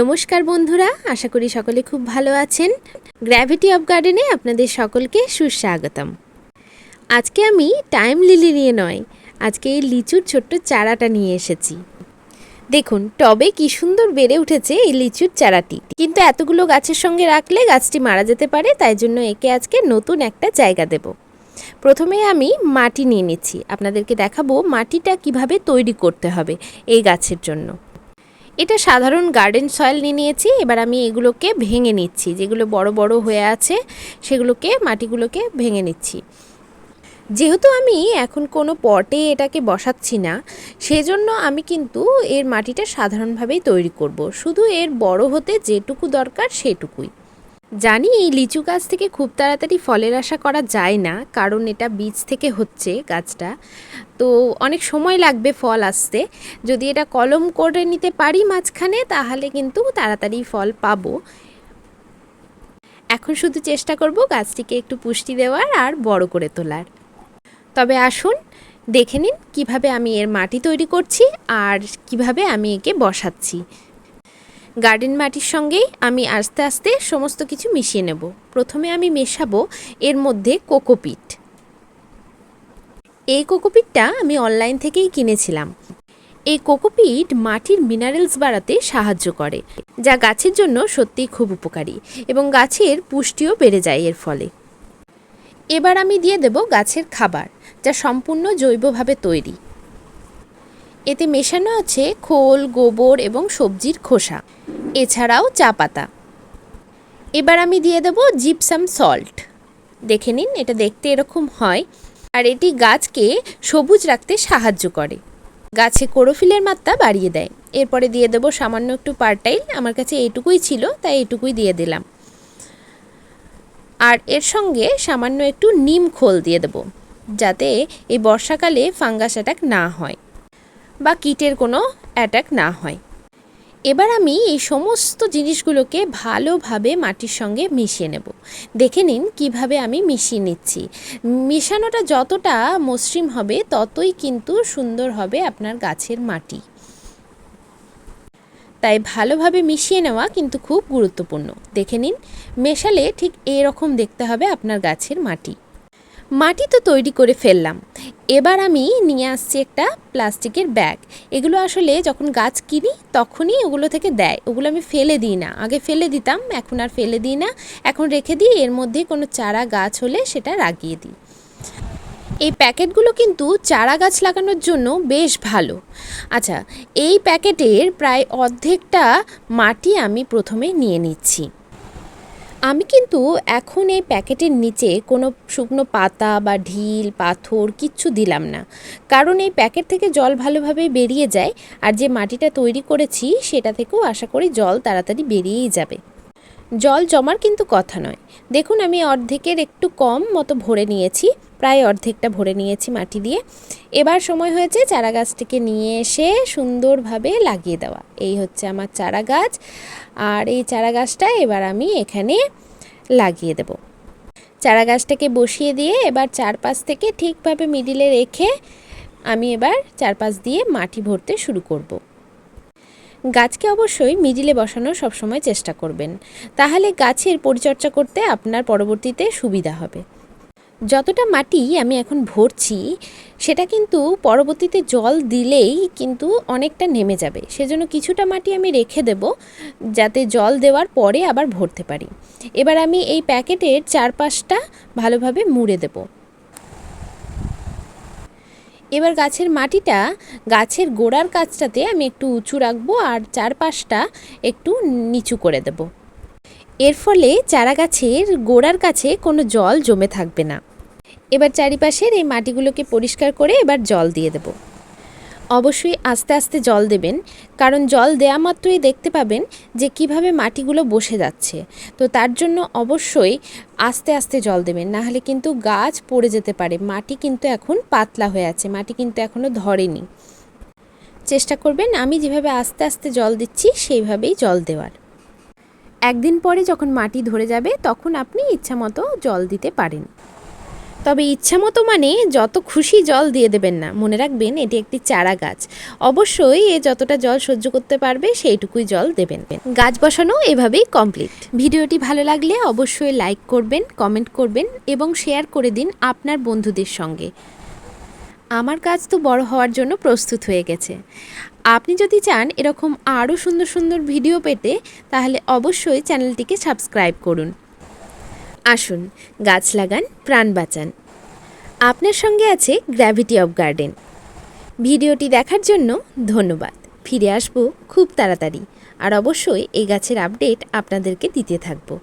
নমস্কার বন্ধুরা, আশা করি সকলে খুব ভালো আছেন। গ্র্যাভিটি অফ গার্ডেনে আপনাদের সকলকে সুস্বাগতম। আজকে আমি টাইম লিলি নিয়ে নয়, আজকে এই লিচুর ছোট্ট চারাটা নিয়ে এসেছি। দেখুন, টবে কি সুন্দর বেড়ে উঠেছে এই লিচুর চারাটি। কিন্তু এতগুলো গাছের সঙ্গে রাখলে গাছটি মারা যেতে পারে, তাই জন্য একে আজকে নতুন একটা জায়গা দেব। প্রথমে আমি মাটি নিয়ে নিচ্ছি। আপনাদেরকে দেখাবো মাটিটা কীভাবে তৈরি করতে হবে এই গাছের জন্য। এটা সাধারণ গার্ডেন সয়েল নিয়ে নিয়েছি, এবার আমি এগুলোকে ভেঙে নিচ্ছি। যেগুলো বড় বড় হয়ে আছে, সেগুলোকে, মাটিগুলোকে ভেঙে নিচ্ছি। যেহেতু আমি এখন কোনো পটে এটাকে বসাচ্ছি না, সেজন্য আমি কিন্তু এর মাটিটা সাধারণভাবেই তৈরি করব। শুধু এর বড় হতে যেটুকু দরকার সেটুকুই। জানি এই লিচু গাছ থেকে খুব তাড়াতাড়ি ফলের আশা করা যায় না, কারণ এটা বীজ থেকে হচ্ছে গাছটা। তো অনেক সময় লাগবে ফল আসতে। যদি এটা কলম করে নিতে পারি মাঝখানে, তাহলে কিন্তু তাড়াতাড়ি ফল পাবো। এখন শুধু চেষ্টা করব গাছটিকে একটু পুষ্টি দেওয়ার আর বড় করে তোলার। তবে আসুন, দেখে নিন কীভাবে আমি এর মাটি তৈরি করছি আর কীভাবে আমি একে বসাচ্ছি। গার্ডেন মাটির সঙ্গেই আমি আস্তে আস্তে সমস্ত কিছু মিশিয়ে নেব। প্রথমে আমি মেশাবো এর মধ্যে কোকোপিট এই কোকোপিটটা আমি অনলাইন থেকেই কিনেছিলাম। এই কোকোপিট মাটির মিনারেলস বাড়াতে সাহায্য করে, যা গাছের জন্য সত্যিই খুব উপকারী এবং গাছের পুষ্টিও বেড়ে যায় এর ফলে। এবার আমি দিয়ে দেব গাছের খাবার, যা সম্পূর্ণ জৈবভাবে তৈরি। এতে মেশানো আছে খোল, গোবর এবং সবজির খোসা। এছাড়াও চা পাতা। এবার আমি দিয়ে দেব জিপসাম সল্ট দেখে নিন, এটা দেখতে এরকম হয়। আর এটি গাছকে সবুজ রাখতে সাহায্য করে। গাছে কোরোফিলের মাত্রা বাড়িয়ে দেয়। এরপরে দিয়ে দেবো সামান্য একটু পারটাইল। আমার কাছে এইটুকুই ছিল, তাই এটুকুই দিয়ে দিলাম। আর এর সঙ্গে সামান্য একটু নিম খোল দিয়ে দেবো, যাতে এই বর্ষাকালে ফাঙ্গাস অ্যাটাক না হয় বা কীটের কোনো অ্যাটাক না হয়। এবার আমি এই সমস্ত জিনিসগুলোকে ভালোভাবে মাটির সঙ্গে মিশিয়ে নেব। দেখে নিন কীভাবে আমি মিশিয়ে নিচ্ছি। মিশানোটা যতটা মসৃণ হবে ততই কিন্তু সুন্দর হবে আপনার গাছের মাটি। তাই ভালোভাবে মিশিয়ে নেওয়া কিন্তু খুব গুরুত্বপূর্ণ। দেখে নিন, মেশালে ঠিক এরকম দেখতে হবে আপনার গাছের মাটি। মাটি তো তৈরি করে ফেললাম। এবার আমি নিয়ে আসছি একটা প্লাস্টিকের ব্যাগ। এগুলো আসলে যখন গাছ কিনি, তখনই ওগুলো থেকে দেয়। ওগুলো আমি ফেলে দিই না। আগে ফেলে দিতাম, এখন আর ফেলে দিই না। এখন রেখে দিই এর মধ্যে কোনো চারা গাছ হলে সেটা লাগিয়ে দিই। এই প্যাকেটগুলো কিন্তু চারা গাছ লাগানোর জন্য বেশ ভালো। আচ্ছা এই প্যাকেটের প্রায় অর্ধেকটা মাটি আমি প্রথমে নিয়ে নিচ্ছি। আমি কিন্তু এখন এই প্যাকেটের নিচে কোনো শুকনো পাতা বা ঢিল, পাথর কিচ্ছু দিলাম না। কারণ এই প্যাকেট থেকে জল ভালোভাবে বেরিয়ে যায় আর যে মাটিটা তৈরি করেছি সেটা থেকেও আশা করি জল তাড়াতাড়ি বেরিয়েই যাবে। জল জমার কিন্তু কথা নয়। দেখুন আমি অর্ধেকের একটু কম মতো ভরে নিয়েছি। প্রায় অর্ধেকটা ভরে নিয়েছি মাটি দিয়ে। এবার সময় হয়েছে চারা গাছটিকে নিয়ে এসে সুন্দরভাবে লাগিয়ে দেওয়া। এই হচ্ছে আমার চারা গাছ আর এই চারা গাছটা এবার আমি এখানে লাগিয়ে দেব। চারা গাছটাকে বসিয়ে দিয়ে এবার চারপাশ থেকে ঠিকভাবে মিডিলে রেখে আমি এবার চারপাশ দিয়ে মাটি ভরতে শুরু করব। গাছকে অবশ্যই মিডিলে বসানোর সবসময় চেষ্টা করবেন। তাহলে গাছের পরিচর্যা করতে আপনার পরবর্তীতে সুবিধা হবে। যতটা মাটি আমি এখন ভরছি, সেটা কিন্তু পরবর্তীতে জল দিলেই কিন্তু অনেকটা নেমে যাবে। সেজন্য কিছুটা মাটি আমি রেখে দেব, যাতে জল দেওয়ার পরে আবার ভরতে পারি। এবার আমি এই প্যাকেটের চারপাশটা ভালোভাবে মুড়ে দেবো। এবার গাছের মাটিটা, গাছের গোড়ার কাছটাতে আমি একটু উঁচু রাখব আর চারপাশটা একটু নিচু করে দেব। এর ফলে চারা গাছের গোড়ার কাছে কোনো জল জমে থাকবে না। এবার চারিপাশের এই মাটিগুলোকে পরিষ্কার করে এবার জল দিয়ে দেবো। অবশ্যই আস্তে আস্তে জল দেবেন, কারণ জল দেয়া মাত্রই দেখতে পাবেন যে কীভাবে মাটিগুলো বসে যাচ্ছে। তো তার জন্য অবশ্যই আস্তে আস্তে জল দেবেন না হলে কিন্তু গাছ পড়ে যেতে পারে। মাটি কিন্তু এখন পাতলা হয়ে আছে, মাটি কিন্তু এখনও ধরেনি। চেষ্টা করবেন, আমি যেভাবে আস্তে আস্তে জল দিচ্ছি, সেইভাবেই জল দেওয়ার। একদিন পরে যখন মাটি ধরে যাবে, তখন আপনি ইচ্ছা মতো জল দিতে পারেন। তবে ইচ্ছা মতো মানে যত খুশি জল দিয়ে দেবেন না। মনে রাখবেন এটি একটি চারা গাছ। অবশ্যই এ যতটা জল সহ্য করতে পারবে সেইটুকুই জল দেবেন। গাছ বসানো এভাবেই কমপ্লিট। ভিডিওটি ভালো লাগলে অবশ্যই লাইক করবেন, কমেন্ট করবেন এবং শেয়ার করে দিন আপনার বন্ধুদের সঙ্গে। আমার কাজ তো বড় হওয়ার জন্য প্রস্তুত হয়ে গেছে। আপনি যদি চান এরকম আরও সুন্দর সুন্দর ভিডিও পেতে, তাহলে অবশ্যই চ্যানেলটিকে সাবস্ক্রাইব করুন। আসুন, গাছ লাগান, প্রাণ বাঁচান। আপনার সঙ্গে আছে গ্র্যাভিটি অফ গার্ডেন ভিডিওটি দেখার জন্য ধন্যবাদ। ফিরে আসব খুব তাড়াতাড়ি। আর অবশ্যই এই গাছের আপডেট আপনাদেরকে দিতে থাকব।